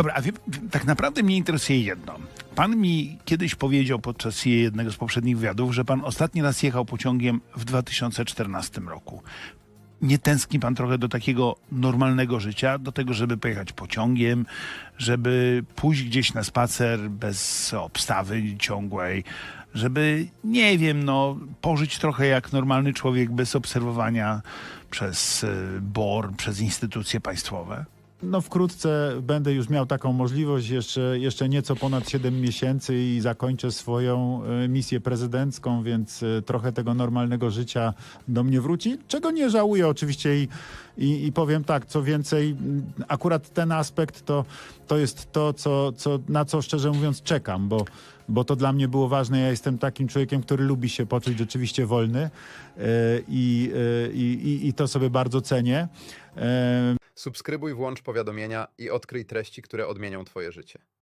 Dobra, a wie, tak naprawdę mnie interesuje jedno. Pan mi kiedyś powiedział podczas jednego z poprzednich wywiadów, że pan ostatni raz jechał pociągiem w 2014 roku. Nie tęskni pan trochę do takiego normalnego życia, do tego, żeby pojechać pociągiem, żeby pójść gdzieś na spacer bez obstawy ciągłej, żeby, nie wiem, no, pożyć trochę jak normalny człowiek bez obserwowania przez y, BOR, przez instytucje państwowe? No wkrótce będę już miał taką możliwość, jeszcze, jeszcze nieco ponad 7 miesięcy i zakończę swoją e, misję prezydencką, więc e, trochę tego normalnego życia do mnie wróci, czego nie żałuję oczywiście i, i, i powiem tak, co więcej, m, akurat ten aspekt to, to jest to, co, co, na co szczerze mówiąc czekam, bo, bo to dla mnie było ważne. Ja jestem takim człowiekiem, który lubi się poczuć rzeczywiście wolny e, i, i, i to sobie bardzo cenię. Subskrybuj, włącz powiadomienia i odkryj treści, które odmienią Twoje życie.